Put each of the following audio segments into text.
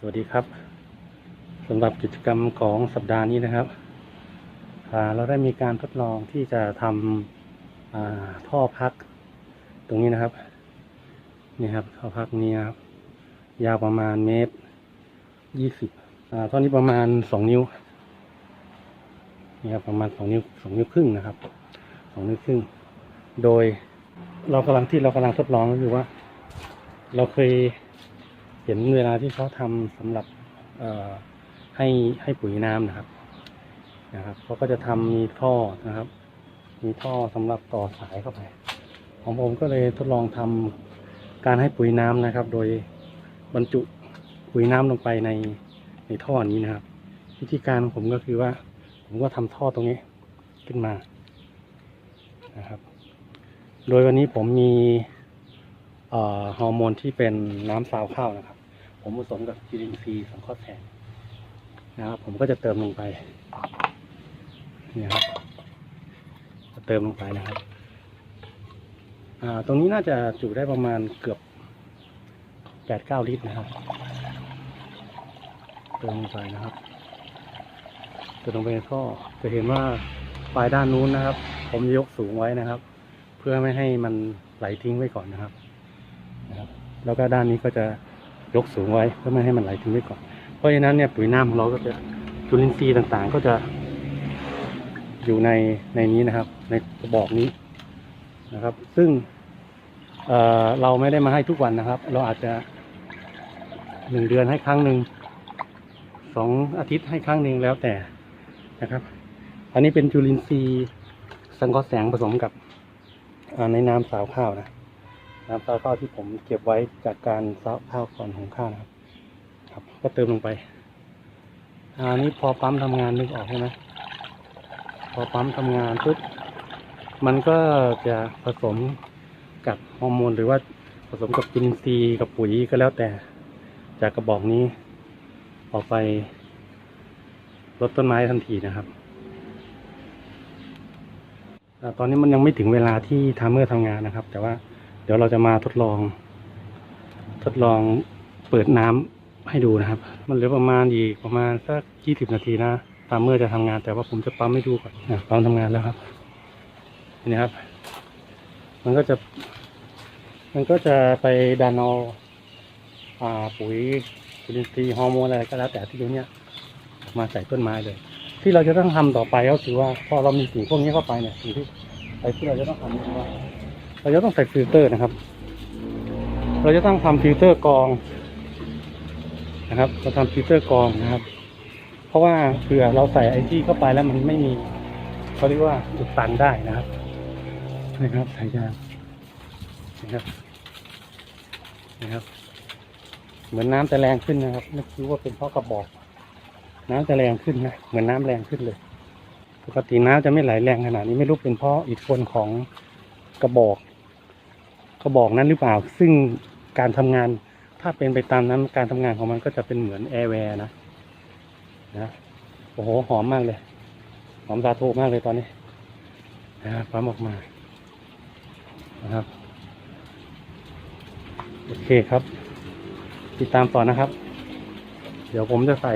สวัสดีครับสำหรับกิจกรรมของสัปดาห์นี้นะครับเราได้มีการทดลองที่จะทำอ่าท่อพักตรงนี้นะครับนี่ครับท่อพักนี้ครับยาวประมาณเมตรยี่สิบท่อนี้ประมาณสองนิ้วนี่ครับประมาณสองนิ้วสองนิ้วครึ่งนะครับสองนิ้วครึ่ง โดยเรากำลังที่เรากำลังทดลองก็คือว่า เราเคย เห็นเวลาที่เขาทำสำหรับเอให้ให้ปุ๋ยน้ำนะครับนะครับเขาก็จะทำมีท่อนะครับ มีท่อสำหรับต่อสายเข้าไป ของผมก็เลยทดลองทำการให้ปุ๋ยน้ำนะครับ โดยบรรจุปุ๋ยน้ำลงไปในในท่อนี้นะครับ วิธีการของผมก็คือว่า ผมก็ทำท่อตรงนี้ขึ้นมานะครับ โดยวันนี้ผมมีฮอร์โมนที่เป็นน้ำซาวข้าวนะครับ ผมผสมกับจุลินทรีย์สังเคราะห์แสงนะครับ ผมก็จะเติมลงไปนี่ครับจะเติมลงไปนะครับอ่าตรงนี้น่าจะจุได้ประมาณเกือบแปดเก้าลิตรนะครับ เติมลงไปนะครับเติมลงไปในท่อจะเห็นว่าปลายด้านนู้นนะครับ ผมยกสูงไว้นะครับ เพื่อไม่ให้มันไหลทิ้งไว้ก่อนนะครับนะครับ แล้วก็ด้านนี้ก็จะ ยกสูงไว้เพื่อไม่ให้มันไหลทิ้งไว้ก่อน เพราะฉะนั้นเนี่ยปุ๋ยน้ำของเราก็จะจุลินทรีย์ต่างๆ ก็จะ อยู่ในในนี้นะครับ ในกระบอกนี้นะครับ ซึ่งเเราไม่ได้มาให้ทุกวันนะครับ เราอาจจะหนึ่งเดือนให้ครั้งหนึ่งสองอาทิตย์ให้ครั้งหนึ่งแล้วแต่นะครับ อันนี้เป็นจุลินทรีย์สังเคราะห์แสงผสมกับในน้ำสาวข้าวนะ น้ำซาข้าวที่ผมเก็บไว้จากการซาวข้าวก่อนหุงข้าวนะครับ ครับ ก็เติมลงไปอันนี้พอปั๊มทำงานนึกออกใช่ไหมพอปั๊มทำงานปุ๊บมันก็จะผสมกับฮอร์โมนหรือว่าผสมกับจุลินทรีย์กับปุ๋ยก็แล้วแต่ จากกระบอกนี้ ออกไปลดต้นไม้ทันทีนะครับตอนนี้มันยังไม่ถึงเวลาที่ทามเมอร์ทำงานนะครับ แต่ว่า เดี๋ยวเราจะมาทดลอง ทดลองเปิดน้ำให้ดูนะครับ มันเหลือประมาณอีกประมาณสักยี่สิบนาทีนะตามเมื่อจะทำงานแต่ว่าผมจะปั๊มให้ดูก่อนนะปั๊มทำงานแล้วครับนี่ครับ มันก็จะ มันก็จะไปดันเอาอ่าปุ๋ยจุลินทรีย์ฮอร์โมนอะไรก็แล้วแต่ที่อยู่เนี่ยมาใส่ต้นไม้เลย ที่เราจะต้องทำต่อไปก็คือว่าพอเรามีสิ่งพวกนี้เข้าไปเนี่ยสิ่งที่ไปที่เราจะต้องทำก็คือว่า เราจะต้องใส่ฟิลเตอร์นะครับ เราจะต้องทำฟิลเตอร์กรองนะครับ เราทำฟิลเตอร์กรองนะครับ เพราะว่าเผื่อเราใส่ไอที่เข้าไปแล้วมันไม่มีเขาเรียกว่าอุดตันได้นะครับนะครับสายยางนะครับนะครับ เหมือนน้ำจะแรงขึ้นนะครับไม่รู้ว่าเป็นเพราะกระบอก น้ำจะแรงขึ้นนะเหมือนน้ำแรงขึ้นเลยปกติน้ำจะไม่ไหลแรงขนาดนี้ไม่รู้เป็นเพราะอิทธิพลของกระบอก ระบอกนั้นหรือเปล่า ซึ่งการทำงานถ้าเป็นไปตามนั้นการทำงานของมันก็จะเป็นเหมือนแอร์แวร์นะนะโอ้โหหอมมากเลย หอมสาโทมากเลยตอนนี้นะครับปั๊มออกมานะครับโอเคครับ ติดตามต่อนะครับ เดี๋ยวผมจะใส่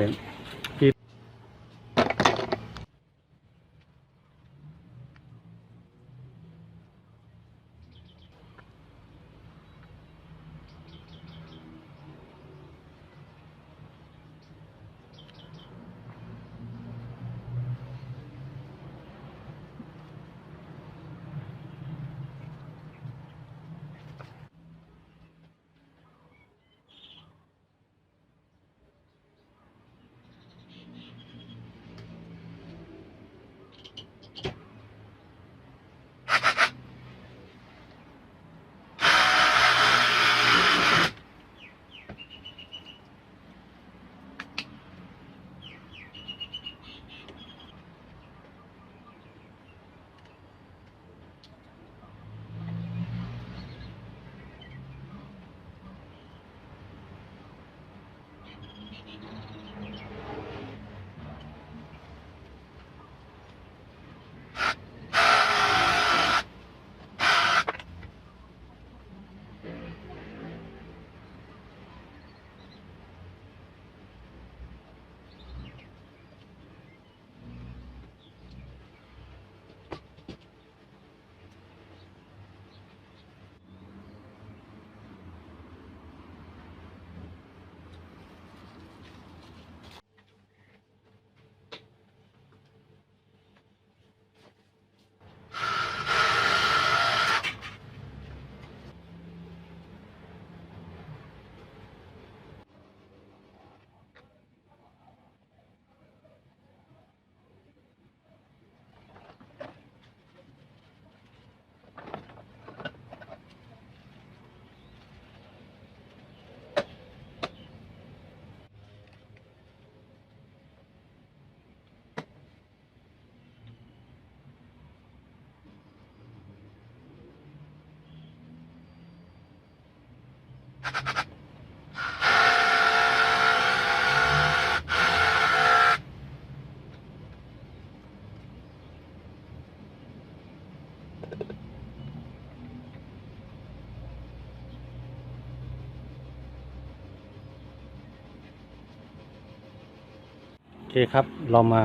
โอเคครับ เรามา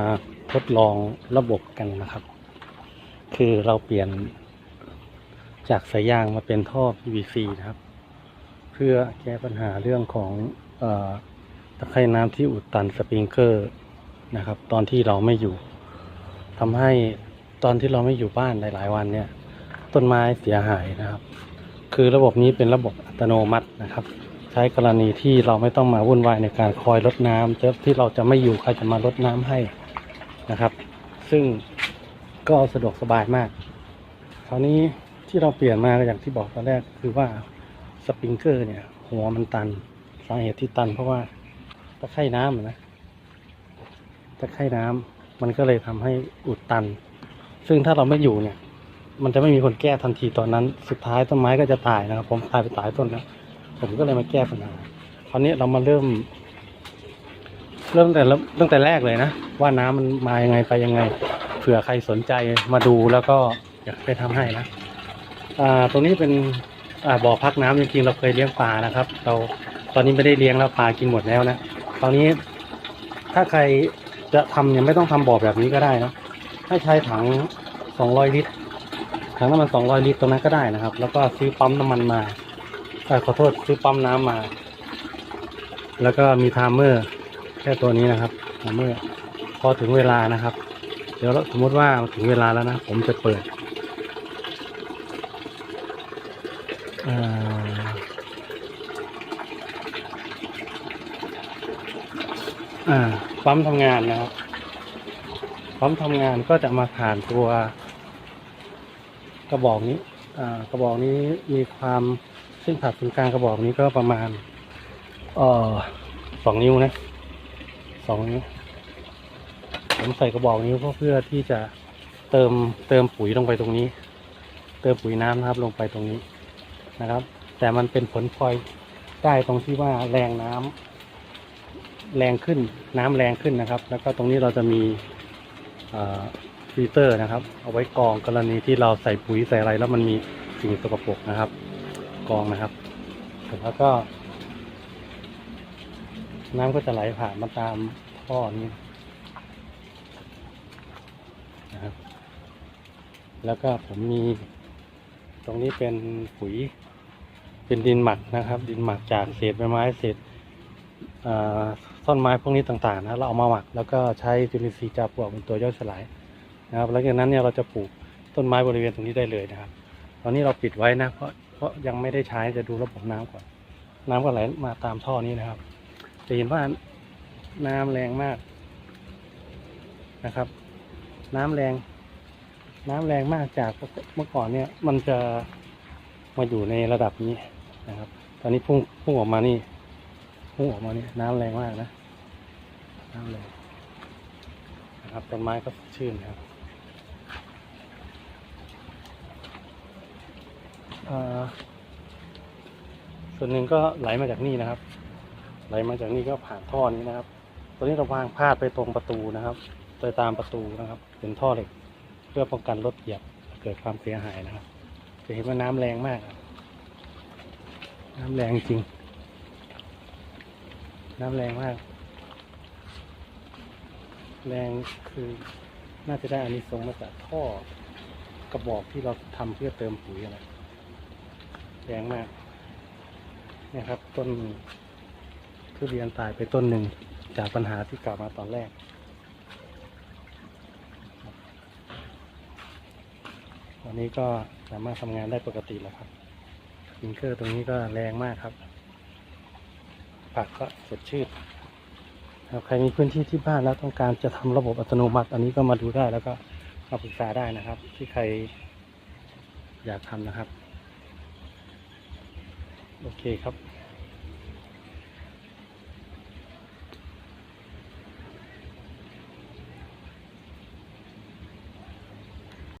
ทดลองระบบกันนะครับ คือเราเปลี่ยนจากสายยางมาเป็นท่อ PVC นะครับ เพื่อแก้ปัญหาเรื่องของอตะไคร่น้ำที่อุดตันสปริงเกอร์นะครับ ตอนที่เราไม่อยู่ทำให้ตอนที่เราไม่อยู่บ้านหลาย ๆ วันเนี่ย ต้นไม้เสียหายนะครับ คือระบบนี้เป็นระบบอัตโนมัตินะครับ ใช้กรณีที่เราไม่ต้องมาวุ่นวายในการคอยรดน้ำจะที่เราจะไม่อยู่ใครจะมารดน้ำให้นะครับ ซึ่งก็สะดวกสบายมาก คราวนี้ที่เราเปลี่ยนมาอย่างที่บอกตอนแรกคือว่า สปริงเกอร์เนี่ย หัวมันตัน สาเหตุที่ตันเพราะว่าตะไคร่น้ำนะตะไคร่น้ำมันก็เลยทำให้อุดตัน ซึ่งถ้าเราไม่อยู่เนี่ย มันจะไม่มีคนแก้ทันทีตอนนั้น สุดท้ายต้นไม้ก็จะตายนะครับ ผมตายไปตายต้นแล้วผมก็เลยมาแก้ปัญหาคราวนี้เรามาเริ่ม เริ่มแต่ตั้งแต่แรกเลยนะ ว่าน้ำมันมายังไงไปยังไง เผื่อใครสนใจมาดูแล้วก็อยากไปทำให้นะ อ่า ตรงนี้เป็น บ่อพักน้ำจริงๆเราเคยเลี้ยงปลานะครับ เราตอนนี้ไม่ได้เลี้ยงแล้วปลากินหมดแล้วนะตอนนี้ถ้าใครจะทำเนี่ยไม่ต้องทำบ่อแบบนี้ก็ได้นะให้ใช้ถัง 200 ลิตรถังน้ำมัน 200 ลิตรตรงนั้นก็ได้นะครับ แล้วก็ซื้อปั๊มน้ำมันมาอขอโทษซื้อปั๊มน้ำมา แล้วก็มีไทม์เมอร์แค่ตัวนี้นะครับไทม์เมอร์พอถึงเวลานะครับ เดี๋ยวสมมติว่าถึงเวลาแล้วนะ ผมจะเปิด อ่าอ่าปั๊มทำงานนะครับปั๊มทำงานก็จะมาผ่านตัว กระบอกนี้อ่ากระบอกนี้มีความซึ่งผ่าศูนย์กลางกระบอกนี้ก็ประมาณเอ่อสองนิ้วนะสองนิ้วผมใส่กระบอกนิ้วก็เพื่อที่จะเติมเติมปุ๋ยลงไปตรงนี้ เติมปุ๋ยน้ำนะครับลงไปตรงนี้ นะครับ แต่มันเป็นผลพลอยได้ตรงที่ว่าแรงน้ำแรงขึ้นน้ำแรงขึ้นนะครับ แล้วก็ตรงนี้เราจะมีฟิลเตอร์นะครับ เอาไว้กรองกรณีที่เราใส่ปุ๋ยใส่อะไร แล้วมันมีสิ่งสกปรกนะครับกรองนะครับแล้วก็ น้ำก็จะไหลผ่านมาตามท่อนี้นะครับ แล้วก็ผมมี ตรงนี้เป็นปุ๋ย เป็นดินหมักนะครับ ดินหมักจากเศษใบไม้เศษอ่าท่อนไม้พวกนี้ต่างๆนะเราเอามาหมักแล้วก็ใช้จุลินทรีย์จาปลวกเป็นตัวย่อยสลายนะครับหลังจากนั้นเนี่ยเราจะปลูกต้นไม้บริเวณตรงนี้ได้เลยนะครับ ตอนนี้เราปิดไว้นะเพราะเพราะยังไม่ได้ใช้จะดูระบบน้ำก่อน น้ำก็ไหลมาตามท่อนี้นะครับ จะเห็นว่าน้ำแรงมากนะครับ น้ำแรง น้ำแรงมากจากเมื่อก่อนเนี่ยมันจะมาอยู่ในระดับนี้นะครับ ตอนนี้พุ่งพุ่งออกมานี่พุ่งออกมานี่น้ำแรงมากนะน้ำแรงนะครับต้นไม้ก็ชื่นครับอ่าส่วนหนึ่งก็ไหลมาจากนี่นะครับ ไหลมาจากนี่ก็ผ่านท่อนี้นะครับ ตอนนี้เราวางพาดไปตรงประตูนะครับ ไปตามประตูนะครับ เป็นท่อเหล็ก พื่อป้องกันรถเหยียบเกิดความเสียหายนะครับ จะเห็นว่าน้ำแรงมาก น้ำแรงจริง น้ำแรงมาก แรงคือน่าจะได้อานิสงส์มาจากท่อกระบอกที่เราทำเพื่อเติมปุ๋ยอะไรแรงมากนี่ยครับต้นทุเรียนตายไปต้นหนึ่งจากปัญหาที่กล่าวมาตอนแรก วัน นี้ก็สามารถทำงานได้ปกติแล้วครับฟิงเกอร์ตรงนี้ก็แรงมากครับ ผักก็สดชื่นครับใครมีพื้นที่ที่บ้านแล้วต้องการจะทำระบบอัตโนมัติ อันนี้ก็มาดูได้แล้วก็มาปรึกษาได้นะครับ ที่ใครอยากทำนะครับ โอเคครับ